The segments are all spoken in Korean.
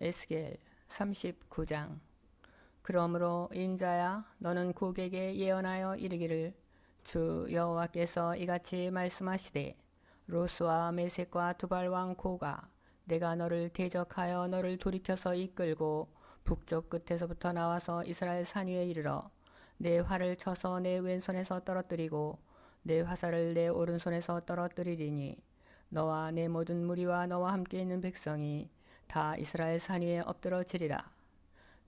에스겔 39장. 그러므로 인자야 너는 고객에 예언하여 이르기를 주 여호와께서 이같이 말씀하시되 로스와 메색과 두발 왕 고가 내가 너를 대적하여 너를 돌이켜서 이끌고 북쪽 끝에서부터 나와서 이스라엘 산 위에 이르러 내 활을 쳐서 내 왼손에서 떨어뜨리고 내 화살을 내 오른손에서 떨어뜨리리니 너와 내 모든 무리와 너와 함께 있는 백성이 다 이스라엘 산 위에 엎드러지리라.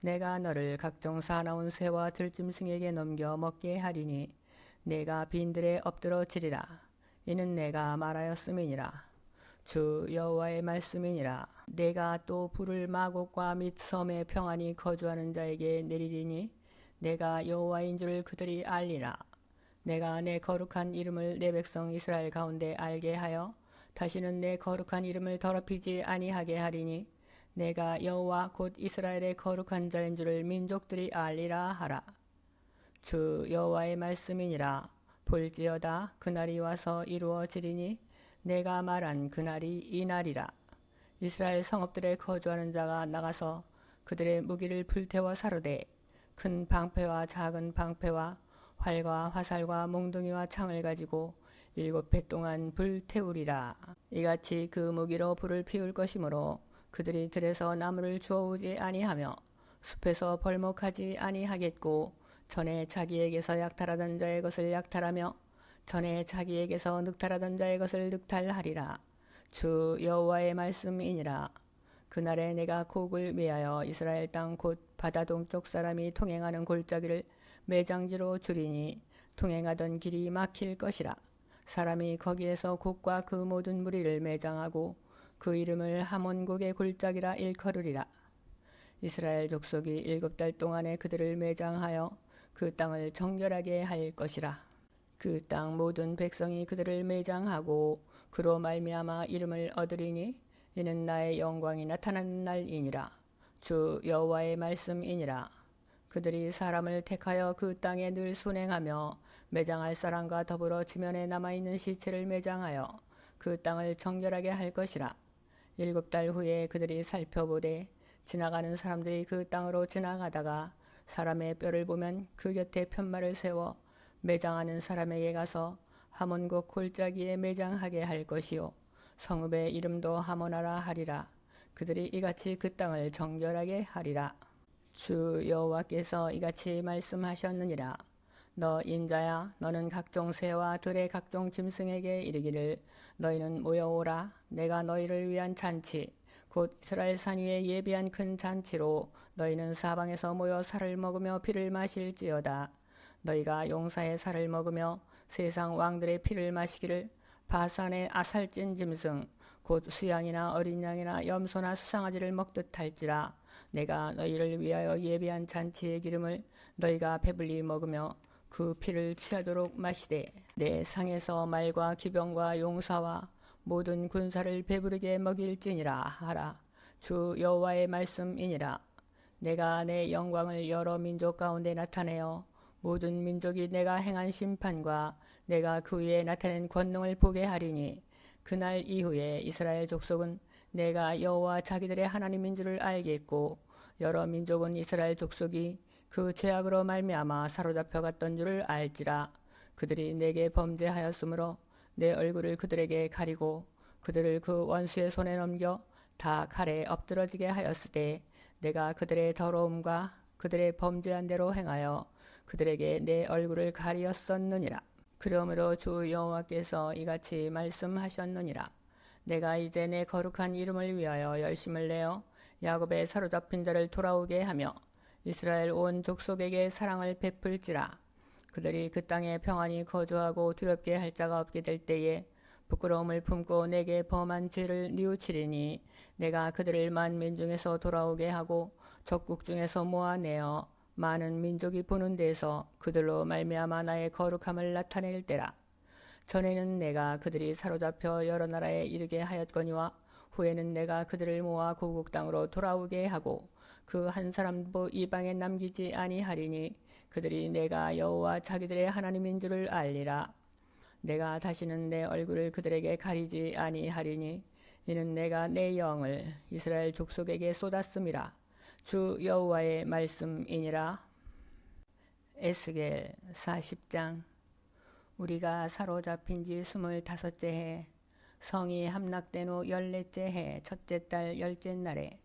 내가 너를 각종 사나운 새와 들짐승에게 넘겨 먹게 하리니 내가 빈들에 엎드러지리라. 이는 내가 말하였음이니라. 주 여호와의 말씀이니라. 내가 또 불을 마곡과 및 섬에 평안히 거주하는 자에게 내리리니 내가 여호와인 줄 그들이 알리라. 내가 내 거룩한 이름을 내 백성 이스라엘 가운데 알게 하여 다시는 내 거룩한 이름을 더럽히지 아니하게 하리니 내가 여호와 곧 이스라엘의 거룩한 자인 줄을 민족들이 알리라 하라. 주 여호와의 말씀이니라. 볼지어다 그날이 와서 이루어지리니 내가 말한 그날이 이날이라. 이스라엘 성읍들에 거주하는 자가 나가서 그들의 무기를 불태워 사르되 큰 방패와 작은 방패와 활과 화살과 몽둥이와 창을 가지고 일곱 해 동안 불태우리라. 이같이 그 무기로 불을 피울 것이므로 그들이 들에서 나무를 주워오지 아니하며 숲에서 벌목하지 아니하겠고 전에 자기에게서 약탈하던 자의 것을 약탈하며 전에 자기에게서 늑탈하던 자의 것을 늑탈하리라. 주 여호와의 말씀이니라. 그날에 내가 곡을 위하여 이스라엘 땅 곧 바다 동쪽 사람이 통행하는 골짜기를 매장지로 줄이니 통행하던 길이 막힐 것이라. 사람이 거기에서 곡과 그 모든 무리를 매장하고 그 이름을 하몬곡의 골짜기라 일컬으리라. 이스라엘 족속이 일곱 달 동안에 그들을 매장하여 그 땅을 정결하게 할 것이라. 그 땅 모든 백성이 그들을 매장하고 그로 말미암아 이름을 얻으리니 이는 나의 영광이 나타난 날이니라. 주 여호와의 말씀이니라. 그들이 사람을 택하여 그 땅에 늘 순행하며 매장할 사람과 더불어 지면에 남아 있는 시체를 매장하여 그 땅을 정결하게 할 것이라. 일곱 달 후에 그들이 살펴보되 지나가는 사람들이 그 땅으로 지나가다가 사람의 뼈를 보면 그 곁에 편말을 세워 매장하는 사람에게 가서 하몬곡 골짜기에 매장하게 할 것이요. 성읍의 이름도 하모나라 하리라. 그들이 이같이 그 땅을 정결하게 하리라. 주 여호와께서 이같이 말씀하셨느니라 너 인자야 너는 각종 새와 들의 각종 짐승에게 이르기를 너희는 모여오라. 내가 너희를 위한 잔치 곧 이스라엘 산 위에 예비한 큰 잔치로 너희는 사방에서 모여 살을 먹으며 피를 마실지어다. 너희가 용사의 살을 먹으며 세상 왕들의 피를 마시기를 바산의 아살찐 짐승 곧 수양이나 어린 양이나 염소나 수상아지를 먹듯 할지라. 내가 너희를 위하여 예비한 잔치의 기름을 너희가 배불리 먹으며 그 피를 취하도록 마시되 내 상에서 말과 기병과 용사와 모든 군사를 배부르게 먹일지니라 하라. 주 여호와의 말씀이니라. 내가 내 영광을 여러 민족 가운데 나타내어 모든 민족이 내가 행한 심판과 내가 그 위에 나타낸 권능을 보게 하리니 그날 이후에 이스라엘 족속은 내가 여호와 자기들의 하나님인 줄을 알겠고 여러 민족은 이스라엘 족속이 그 죄악으로 말미암아 사로잡혀 갔던 줄을 알지라 그들이 내게 범죄하였으므로 내 얼굴을 그들에게 가리고 그들을 그 원수의 손에 넘겨 다 칼에 엎드러지게 하였으되 내가 그들의 더러움과 그들의 범죄한 대로 행하여 그들에게 내 얼굴을 가리었었느니라. 그러므로 주 여호와께서 이같이 말씀하셨느니라. 내가 이제 내 거룩한 이름을 위하여 열심을 내어 야곱의 사로잡힌 자를 돌아오게 하며 이스라엘 온 족속에게 사랑을 베풀지라. 그들이 그 땅에 평안히 거주하고 두렵게 할 자가 없게 될 때에 부끄러움을 품고 내게 범한 죄를 뉘우치리니 내가 그들을 만민 중에서 돌아오게 하고 적국 중에서 모아내어 많은 민족이 보는 데서 그들로 말미암아 나의 거룩함을 나타낼 때라. 전에는 내가 그들이 사로잡혀 여러 나라에 이르게 하였거니와 후에는 내가 그들을 모아 고국 땅으로 돌아오게 하고 그 한 사람도 이방에 남기지 아니하리니 그들이 내가 여호와 자기들의 하나님인 줄을 알리라. 내가 다시는 내 얼굴을 그들에게 가리지 아니하리니 이는 내가 내 영을 이스라엘 족속에게 쏟았음이라. 주 여호와의 말씀이니라. 에스겔 40장. 우리가 사로잡힌 지 스물다섯째 해 성이 함락된 후 열넷째 해 첫째 달 열째 날에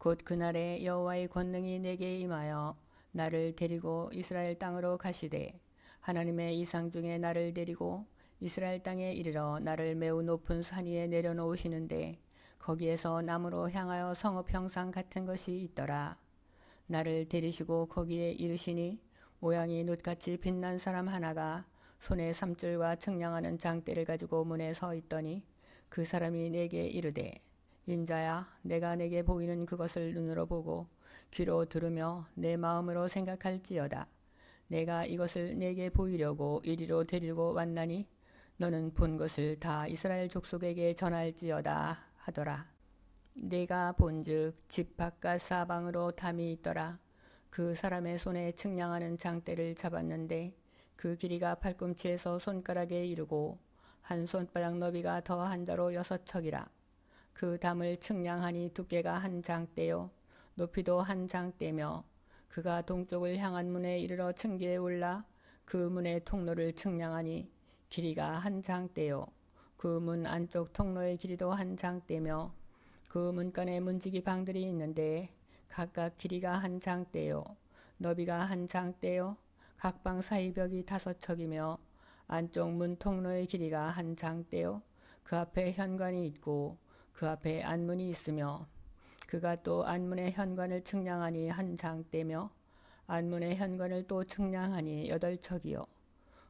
곧 그날에 여호와의 권능이 내게 임하여 나를 데리고 이스라엘 땅으로 가시되 하나님의 이상 중에 나를 데리고 이스라엘 땅에 이르러 나를 매우 높은 산 위에 내려놓으시는데 거기에서 나무로 향하여 성읍 형상 같은 것이 있더라. 나를 데리시고 거기에 이르시니 모양이 놋같이 빛난 사람 하나가 손에 삼줄과 측량하는 장대를 가지고 문에 서 있더니 그 사람이 내게 이르되 인자야 내가 내게 보이는 그것을 눈으로 보고 귀로 들으며 내 마음으로 생각할지어다. 내가 이것을 내게 보이려고 이리로 데리고 왔나니 너는 본 것을 다 이스라엘 족속에게 전할지어다 하더라. 내가 본즉 집 바깥 사방으로 담이 있더라. 그 사람의 손에 측량하는 장대를 잡았는데 그 길이가 팔꿈치에서 손가락에 이르고 한 손바닥 너비가 더한 자로 여섯 척이라. 그 담을 측량하니 두께가 한 장대요. 높이도 한 장대며 그가 동쪽을 향한 문에 이르러 층계에 올라 그 문의 통로를 측량하니 길이가 한 장대요. 그 문 안쪽 통로의 길이도 한 장대며 그 문간에 문지기 방들이 있는데 각각 길이가 한 장대요. 너비가 한 장대요. 각 방 사이 벽이 다섯 척이며 안쪽 문 통로의 길이가 한 장대요. 그 앞에 현관이 있고 그 앞에 안문이 있으며 그가 또 안문의 현관을 측량하니 한 장대며 안문의 현관을 또 측량하니 여덟 척이요.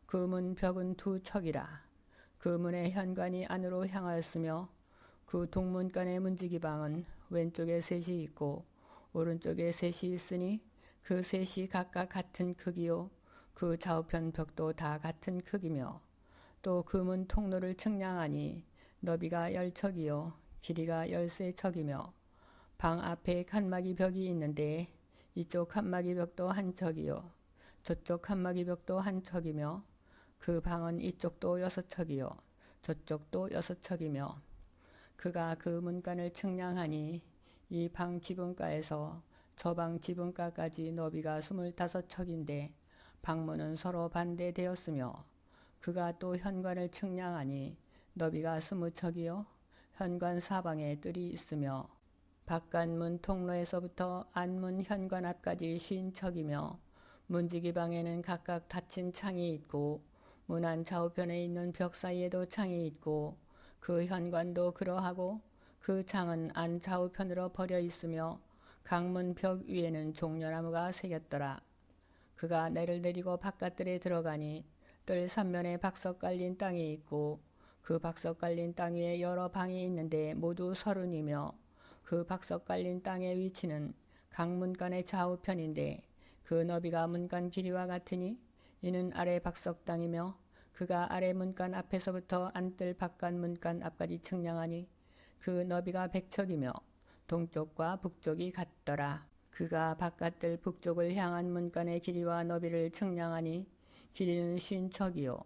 그 문 벽은 두 척이라. 그 문의 현관이 안으로 향하였으며 그 동문간의 문지기방은 왼쪽에 셋이 있고 오른쪽에 셋이 있으니 그 셋이 각각 같은 크기요. 그 좌우편 벽도 다 같은 크기며 또 그 문 통로를 측량하니 너비가 열 척이요 길이가 열세 척이며 방 앞에 칸막이 벽이 있는데 이쪽 칸막이 벽도 한 척이요. 저쪽 칸막이 벽도 한 척이며 그 방은 이쪽도 여섯 척이요. 저쪽도 여섯 척이며 그가 그 문간을 측량하니 이 방 지붕가에서 저 방 지붕가까지 너비가 스물다섯 척인데 방문은 서로 반대되었으며 그가 또 현관을 측량하니 너비가 스무 척이요 현관 사방에 뜰이 있으며 바깥문 통로에서부터 안문 현관 앞까지 쉰 척이며 문지기 방에는 각각 닫힌 창이 있고 문 안 좌우편에 있는 벽 사이에도 창이 있고 그 현관도 그러하고 그 창은 안 좌우편으로 버려 있으며 강문 벽 위에는 종려나무가 새겼더라. 그가 내를 내리고 바깥들에 들어가니 뜰 삼면에 박석 깔린 땅이 있고 그 박석 깔린 땅 위에 여러 방이 있는데 모두 서른이며 그 박석 깔린 땅의 위치는 강문간의 좌우편인데 그 너비가 문간 길이와 같으니 이는 아래 박석 땅이며 그가 아래 문간 앞에서부터 안뜰 바깥 문간 앞까지 측량하니 그 너비가 백척이며 동쪽과 북쪽이 같더라. 그가 바깥뜰 북쪽을 향한 문간의 길이와 너비를 측량하니 길이는 쉰 척이요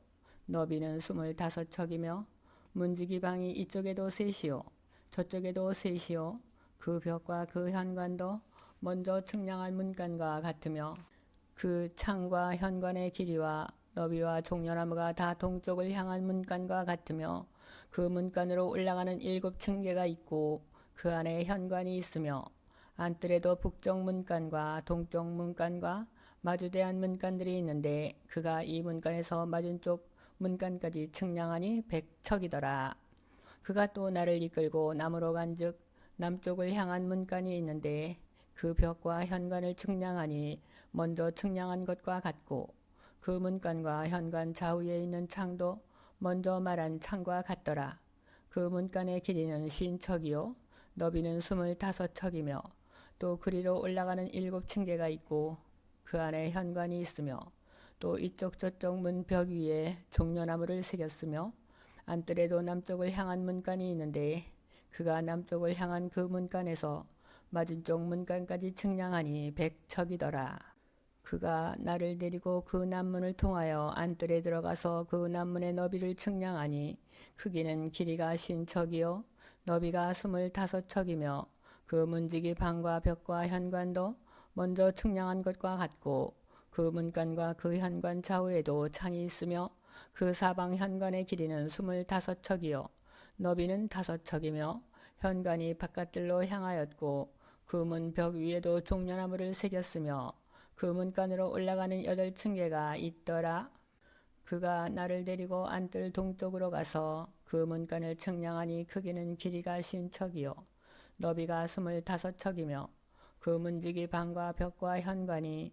너비는 스물다섯 척이며 문지기 방이 이쪽에도 셋이요. 저쪽에도 셋이요. 그 벽과 그 현관도 먼저 측량한 문간과 같으며 그 창과 현관의 길이와 너비와 종려나무가 다 동쪽을 향한 문간과 같으며 그 문간으로 올라가는 일곱 층계가 있고 그 안에 현관이 있으며 안뜰에도 북쪽 문간과 동쪽 문간과 마주대한 문간들이 있는데 그가 이 문간에서 맞은 쪽 문간까지 측량하니 백척이더라. 그가 또 나를 이끌고 남으로 간즉 남쪽을 향한 문간이 있는데 그 벽과 현관을 측량하니 먼저 측량한 것과 같고 그 문간과 현관 좌우에 있는 창도 먼저 말한 창과 같더라. 그 문간의 길이는 쉰척이요 너비는 스물다섯 척이며 또 그리로 올라가는 일곱 층계가 있고 그 안에 현관이 있으며 또 이쪽 저쪽 문벽 위에 종려나무를 새겼으며 안뜰에도 남쪽을 향한 문간이 있는데 그가 남쪽을 향한 그 문간에서 맞은쪽 문간까지 측량하니 백척이더라. 그가 나를 데리고 그 남문을 통하여 안뜰에 들어가서 그 남문의 너비를 측량하니 크기는 길이가 신척이요 너비가 스물다섯 척이며 그 문지기 방과 벽과 현관도 먼저 측량한 것과 같고 그 문간과 그 현관 좌우에도 창이 있으며 그 사방 현관의 길이는 스물다섯 척이요 너비는 다섯 척이며 현관이 바깥들로 향하였고 그 문 벽 위에도 종려나무를 새겼으며 그 문간으로 올라가는 여덟 층계가 있더라. 그가 나를 데리고 안뜰 동쪽으로 가서 그 문간을 측량하니 크기는 길이가 신척이요 너비가 스물다섯 척이며 그 문지기 방과 벽과 현관이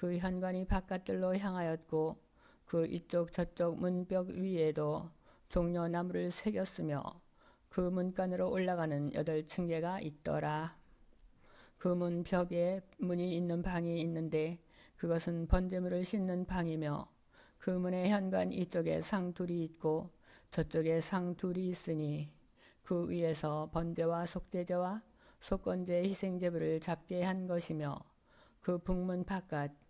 그 현관이 바깥들로 향하였고 그 이쪽 저쪽 문벽 위에도 종려나무를 새겼으며 그 문간으로 올라가는 여덟 층계가 있더라. 그 문 벽에 문이 있는 방이 있는데 그것은 번제물을 씻는 방이며 그 문의 현관 이쪽에 상 둘이 있고 저쪽에 상 둘이 있으니 그 위에서 번제와 속죄제와 속건제 희생제물을 잡게 한 것이며 그 북문 바깥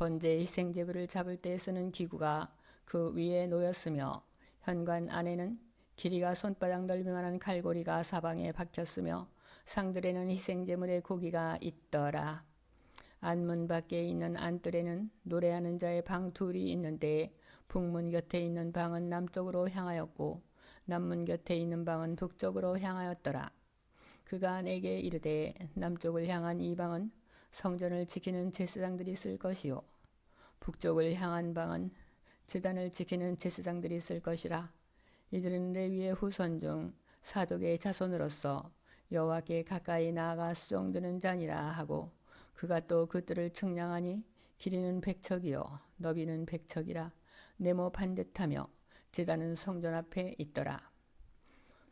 번제 희생 제물을 잡을 때 쓰는 기구가 그 위에 놓였으며 현관 안에는 길이가 손바닥 넓이만한 칼고리가 사방에 박혔으며 상들에는 희생제물의 고기가 있더라. 안문 밖에 있는 안뜰에는 노래하는 자의 방 둘이 있는데 북문 곁에 있는 방은 남쪽으로 향하였고 남문 곁에 있는 방은 북쪽으로 향하였더라. 그가 내게 이르되 남쪽을 향한 이 방은 성전을 지키는 제사장들이 쓸 것이요 북쪽을 향한 방은 제단을 지키는 제사장들이 쓸 것이라. 이들은 레위의 후손 중 사독의 자손으로서 여호와께 가까이 나아가 수종드는 자니라 하고 그가 또 그들을 측량하니 길이는 백척이요 너비는 백척이라 네모 반듯하며 제단은 성전 앞에 있더라.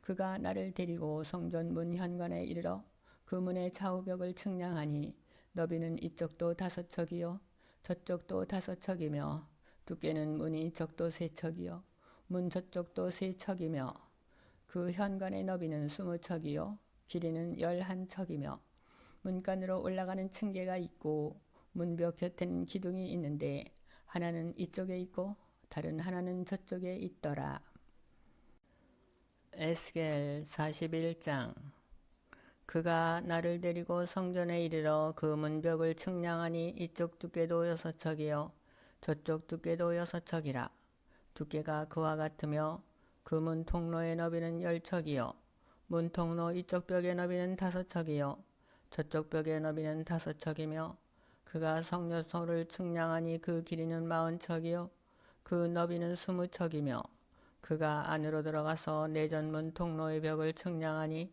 그가 나를 데리고 성전 문 현관에 이르러 그 문의 좌우벽을 측량하니 너비는 이쪽도 다섯 척이요 저쪽도 다섯 척이며 두께는 문이 이쪽도 세 척이요. 문 저쪽도 세 척이며 그 현관의 너비는 스무 척이요. 길이는 열한 척이며 문간으로 올라가는 층계가 있고 문벽 곁에는 기둥이 있는데 하나는 이쪽에 있고 다른 하나는 저쪽에 있더라. 에스겔 41장 그가 나를 데리고 성전에 이르러 그 문벽을 측량하니 이쪽 두께도 여섯 척이요. 저쪽 두께도 여섯 척이라. 두께가 그와 같으며 그 문 통로의 너비는 열 척이요. 문 통로 이쪽 벽의 너비는 다섯 척이요. 저쪽 벽의 너비는 다섯 척이며 그가 성녀소를 측량하니 그 길이는 마흔 척이요. 그 너비는 스무 척이며 그가 안으로 들어가서 내전문 통로의 벽을 측량하니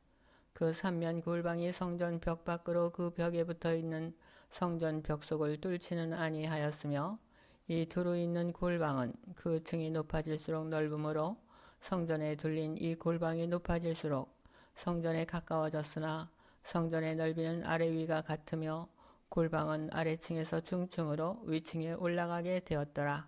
그 삼면 골방이 성전 벽 밖으로 그 벽에 붙어 있는 성전 벽 속을 뚫지는 아니하였으며 이 두루 있는 골방은 그 층이 높아질수록 넓으므로 성전에 둘린 이 골방이 높아질수록 성전에 가까워졌으나 성전의 넓이는 아래 위가 같으며 골방은 아래층에서 중층으로 위층에 올라가게 되었더라.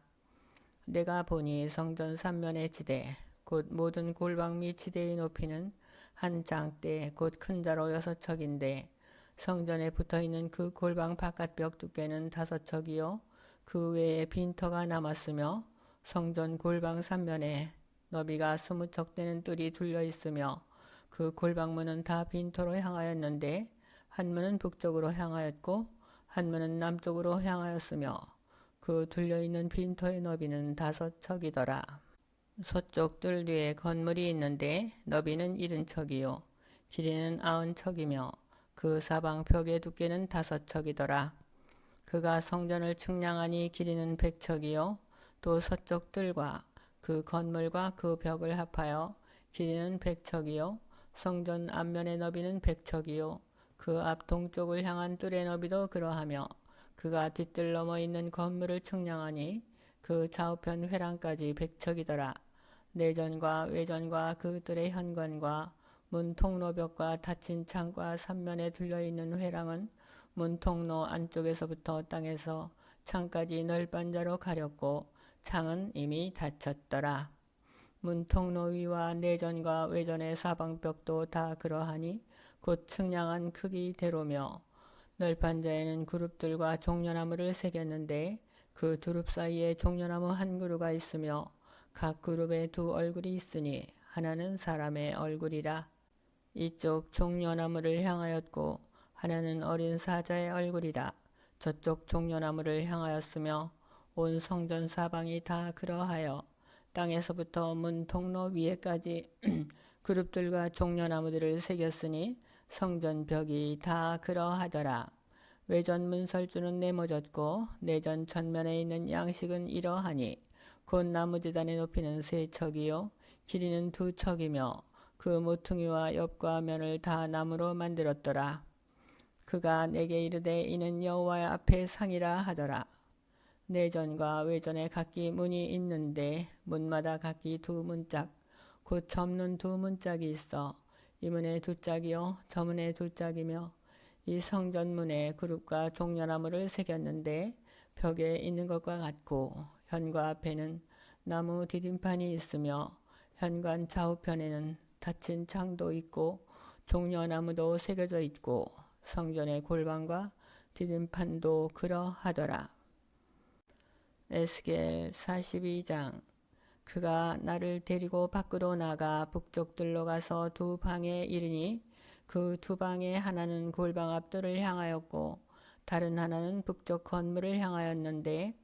내가 보니 성전 삼면의 지대 곧 모든 골방 및 지대의 높이는 한 장대 곧 큰 자로 여섯 척인데 성전에 붙어 있는 그 골방 바깥 벽 두께는 다섯 척이요 그 외에 빈터가 남았으며 성전 골방 삼면에 너비가 스무 척 되는 뜰이 둘려 있으며 그 골방문은 다 빈터로 향하였는데 한 문은 북쪽으로 향하였고 한 문은 남쪽으로 향하였으며 그 둘려 있는 빈터의 너비는 다섯 척이더라. 서쪽 뜰 뒤에 건물이 있는데 너비는 일흔 척이요 길이는 아흔 척이며 그 사방 벽의 두께는 다섯 척이더라. 그가 성전을 측량하니 길이는 백 척이요 또 서쪽 뜰과 그 건물과 그 벽을 합하여 길이는 백 척이요 성전 앞면의 너비는 백 척이요 그 앞 동쪽을 향한 뜰의 너비도 그러하며 그가 뒤뜰 넘어 있는 건물을 측량하니 그 좌우편 회랑까지 백척이더라. 내전과 외전과 그 뜰의 현관과 문 통로벽과 닫힌 창과 삼면에 둘려 있는 회랑은 문 통로 안쪽에서부터 땅에서 창까지 널빤자로 가렸고 창은 이미 닫혔더라. 문 통로 위와 내전과 외전의 사방벽도 다 그러하니 곧 측량한 크기대로며 널판자에는 그룹들과 종려나무를 새겼는데 그 두릅 사이에 종려나무 한 그루가 있으며 각 그룹에 두 얼굴이 있으니 하나는 사람의 얼굴이라 이쪽 종려나무를 향하였고 하나는 어린 사자의 얼굴이라 저쪽 종려나무를 향하였으며 온 성전 사방이 다 그러하여 땅에서부터 문 통로 위에까지 그룹들과 종려나무들을 새겼으니 성전 벽이 다 그러하더라. 외전 문설주는 네모졌고 내전 전면에 있는 양식은 이러하니 곧 나무지단의 높이는 세 척이요 길이는 두 척이며 그 모퉁이와 옆과 면을 다 나무로 만들었더라. 그가 내게 이르되 이는 여호와 앞에 상이라 하더라. 내전과 외전에 각기 문이 있는데 문마다 각기 두 문짝 곧 접는 두 문짝이 있어 이 문에 두 짝이요 저 문에 두 짝이며 이 성전문에 그룹과 종려나무를 새겼는데 벽에 있는 것과 같고 현과 앞에는 나무 디딤판이 있으며 현관 좌우편에는 닫힌 창도 있고 종려나무도 새겨져 있고 성전의 골방과 디딤판도 그러하더라. 에스겔 42장 그가 나를 데리고 밖으로 나가 북쪽 들로 가서 두 방에 이르니 그 두 방에 하나는 골방 앞뜰을 향하였고 다른 하나는 북쪽 건물을 향하였는데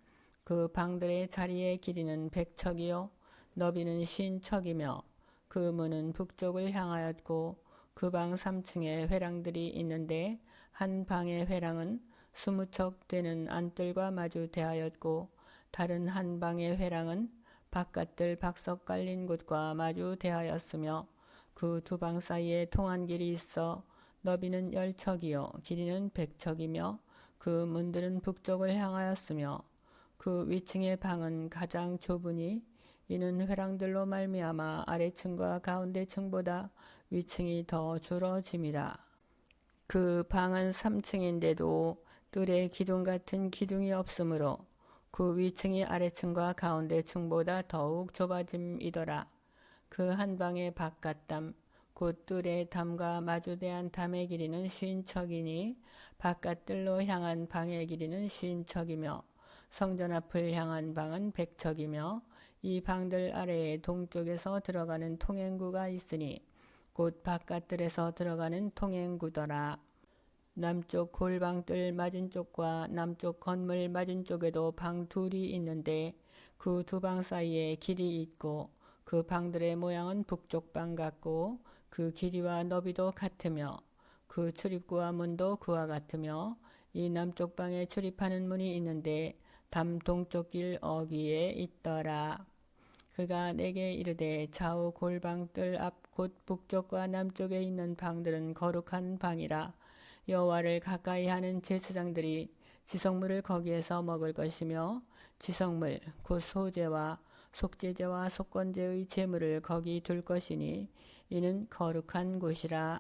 그 방들의 자리의 길이는 백척이요. 너비는 쉰척이며 그 문은 북쪽을 향하였고 그 방 3층에 회랑들이 있는데 한 방의 회랑은 스무 척 되는 안뜰과 마주 대하였고 다른 한 방의 회랑은 바깥들 박석 깔린 곳과 마주 대하였으며 그 두 방 사이에 통한 길이 있어 너비는 열척이요. 길이는 백척이며 그 문들은 북쪽을 향하였으며 그 위층의 방은 가장 좁으니 이는 회랑들로 말미암아 아래층과 가운데 층보다 위층이 더 줄어짐이라. 그 방은 3층인데도 뜰에 기둥 같은 기둥이 없으므로 그 위층이 아래층과 가운데 층보다 더욱 좁아짐이더라. 그 한 방의 바깥담 곧 뜰의 담과 마주대한 담의 길이는 쉰 척이니 바깥뜰로 향한 방의 길이는 쉰 척이며 성전 앞을 향한 방은 백 척이며 이 방들 아래에 동쪽에서 들어가는 통행구가 있으니 곧 바깥뜰에서 들어가는 통행구더라. 남쪽 골방뜰 맞은 쪽과 남쪽 건물 맞은 쪽에도 방 둘이 있는데 그 두 방 사이에 길이 있고 그 방들의 모양은 북쪽 방 같고 그 길이와 너비도 같으며 그 출입구와 문도 그와 같으며 이 남쪽 방에 출입하는 문이 있는데 담 동쪽 길 어귀에 있더라. 그가 내게 이르되 좌우 골방 뜰 앞 곧 북쪽과 남쪽에 있는 방들은 거룩한 방이라 여호와를 가까이 하는 제사장들이 지성물을 거기에서 먹을 것이며 지성물 곧 소제와 속제제와 속건제의 제물을 거기 둘 것이니 이는 거룩한 곳이라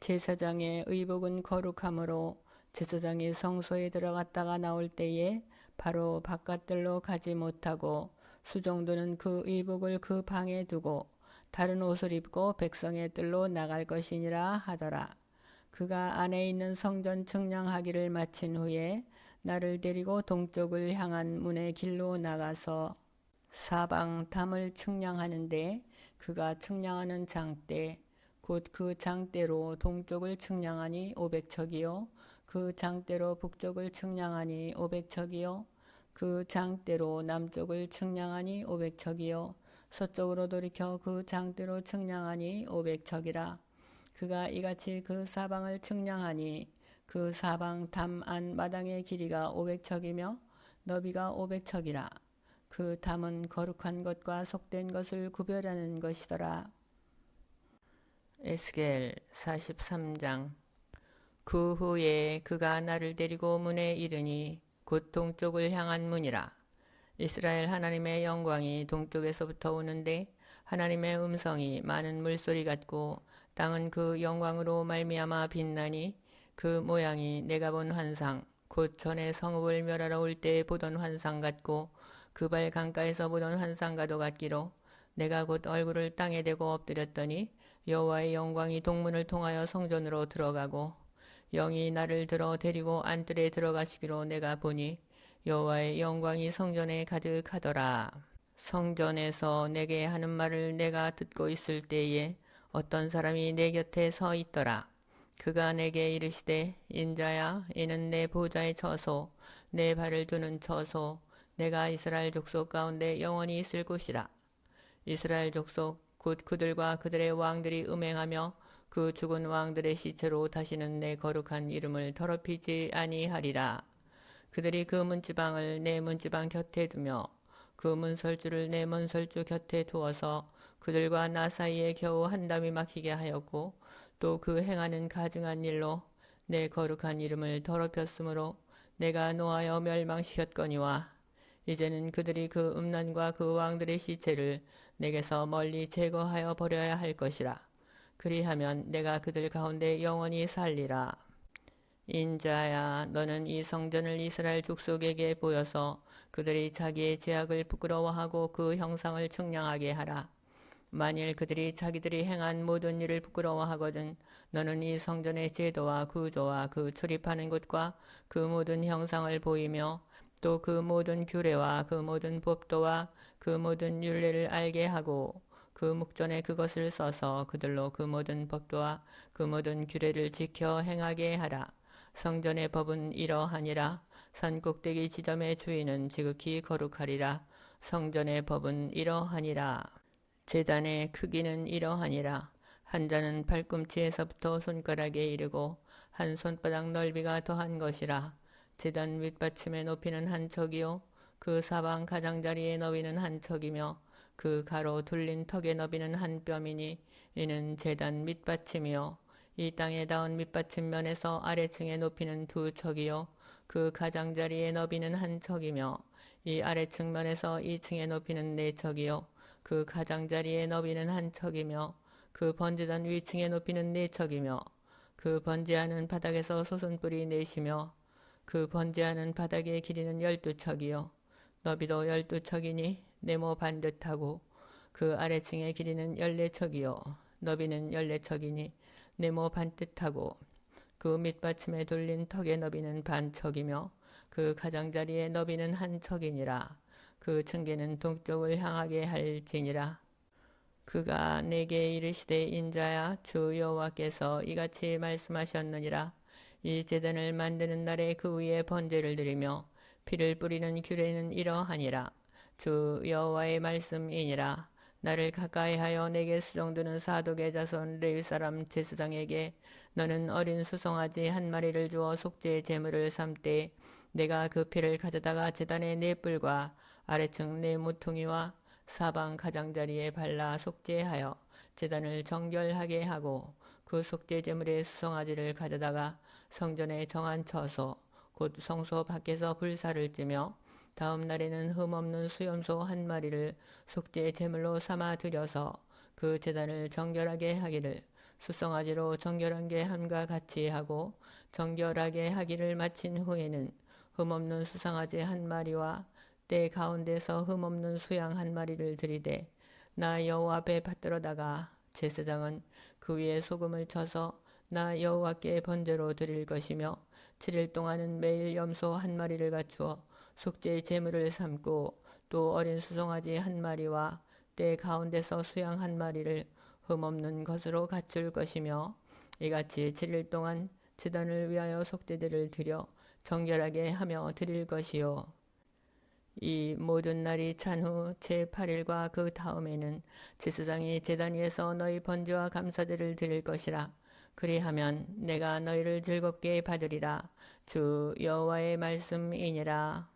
제사장의 의복은 거룩하므로 제사장이 성소에 들어갔다가 나올 때에 바로 바깥들로 가지 못하고 수종도는 그 의복을 그 방에 두고 다른 옷을 입고 백성의 뜰로 나갈 것이니라 하더라. 그가 안에 있는 성전 측량하기를 마친 후에 나를 데리고 동쪽을 향한 문의 길로 나가서 사방 담을 측량하는데 그가 측량하는 장대 곧 그 장대로 동쪽을 측량하니 500척이요 그 장대로 북쪽을 측량하니 500척이요 그 장대로 남쪽을 측량하니 500척이요. 서쪽으로 돌이켜 그 장대로 측량하니 500척이라. 그가 이같이 그 사방을 측량하니 그 사방 담 안 마당의 길이가 500척이며 너비가 500척이라. 그 담은 거룩한 것과 속된 것을 구별하는 것이더라. 에스겔 43장. 그 후에 그가 나를 데리고 문에 이르니 곧 동쪽을 향한 문이라. 이스라엘 하나님의 영광이 동쪽에서부터 오는데 하나님의 음성이 많은 물소리 같고 땅은 그 영광으로 말미암아 빛나니 그 모양이 내가 본 환상 곧 전에 성읍을 멸하러 올 때 보던 환상 같고 그발 강가에서 보던 환상과도 같기로 내가 곧 얼굴을 땅에 대고 엎드렸더니 여호와의 영광이 동문을 통하여 성전으로 들어가고 영이 나를 들어 데리고 안뜰에 들어가시기로 내가 보니 여호와의 영광이 성전에 가득하더라. 성전에서 내게 하는 말을 내가 듣고 있을 때에 어떤 사람이 내 곁에 서 있더라. 그가 내게 이르시되 인자야 이는 내 보좌의 처소 내 발을 두는 처소 내가 이스라엘 족속 가운데 영원히 있을 곳이라. 이스라엘 족속 곧 그들과 그들의 왕들이 음행하며 그 죽은 왕들의 시체로 다시는 내 거룩한 이름을 더럽히지 아니하리라. 그들이 그 문지방을 내 문지방 곁에 두며 그 문설주를 내 문설주 곁에 두어서 그들과 나 사이에 겨우 한 담이 막히게 하였고 또 그 행하는 가증한 일로 내 거룩한 이름을 더럽혔으므로 내가 노하여 멸망시켰거니와 이제는 그들이 그 음란과 그 왕들의 시체를 내게서 멀리 제거하여 버려야 할 것이라. 그리하면 내가 그들 가운데 영원히 살리라. 인자야, 너는 이 성전을 이스라엘 족속에게 보여서 그들이 자기의 제약을 부끄러워하고 그 형상을 측량하게 하라. 만일 그들이 자기들이 행한 모든 일을 부끄러워하거든 너는 이 성전의 제도와 구조와 그 출입하는 곳과 그 모든 형상을 보이며 또 그 모든 규례와 그 모든 법도와 그 모든 율례를 알게 하고 그 묵전에 그것을 써서 그들로 그 모든 법도와 그 모든 규례를 지켜 행하게 하라. 성전의 법은 이러하니라. 산 꼭대기 지점의 주인은 지극히 거룩하리라. 성전의 법은 이러하니라. 재단의 크기는 이러하니라. 한 자는 발꿈치에서부터 손가락에 이르고 한 손바닥 넓이가 더한 것이라. 재단 윗받침의 높이는 한 척이요. 그 사방 가장자리의 너비는 한 척이며 그 가로 둘린 턱의 너비는 한 뼘이니 이는 재단 밑받침이요. 이 땅에 닿은 밑받침면에서 아래층의 높이는 두 척이요. 그 가장자리의 너비는 한 척이며 이 아래층 면에서 이층의 높이는 네 척이요. 그 가장자리의 너비는 한 척이며 그 번제단 위층의 높이는 네 척이며 그 번제하는 바닥에서 솟은뿔이 넷이며 그 번제하는 바닥의 길이는 열두 척이요. 너비도 열두 척이니 네모 반듯하고 그 아래층의 길이는 열네 척이요. 너비는 열네 척이니 네모 반듯하고 그 밑받침에 돌린 턱의 너비는 반척이며 그 가장자리의 너비는 한 척이니라. 그 층계는 동쪽을 향하게 할지니라. 그가 내게 이르시되 인자야 주 여호와께서 이같이 말씀하셨느니라. 이 제단을 만드는 날에 그 위에 번제를 드리며 피를 뿌리는 규례는 이러하니라. 주 여호와의 말씀이니라. 나를 가까이하여 내게 수종드는 사독의 자손 레위 사람 제사장에게 너는 어린 수송아지 한 마리를 주어 속죄 제물을 삼되 내가 그 피를 가져다가 제단의 네 뿔과 아래층 네 모퉁이와 사방 가장자리에 발라 속죄하여 제단을 정결하게 하고 그 속죄 제물의 수송아지를 가져다가 성전에 정한 처소 곧 성소 밖에서 불사를 찌며 다음 날에는 흠없는 수염소 한 마리를 속죄 제물로 삼아 드려서 그 제단을 정결하게 하기를 수송아지로 정결한 게 함과 같이 하고 정결하게 하기를 마친 후에는 흠없는 수송아지 한 마리와 때 가운데서 흠없는 수양 한 마리를 들이되 나 여호와 앞에 받들어다가 제사장은 그 위에 소금을 쳐서 나 여호와께 번제로 드릴 것이며 7일 동안은 매일 염소 한 마리를 갖추어 속죄 제물을 삼고 또 어린 수송아지 한 마리와 때 가운데서 수양 한 마리를 흠없는 것으로 갖출 것이며 이같이 7일 동안 지단을 위하여 속죄들을 드려 정결하게 하며 드릴 것이요. 이 모든 날이 찬 후 제8일과 그 다음에는 제사장이 제단 위에서 너희 번제와 감사들을 드릴 것이라. 그리하면 내가 너희를 즐겁게 받으리라. 주 여호와의 말씀이니라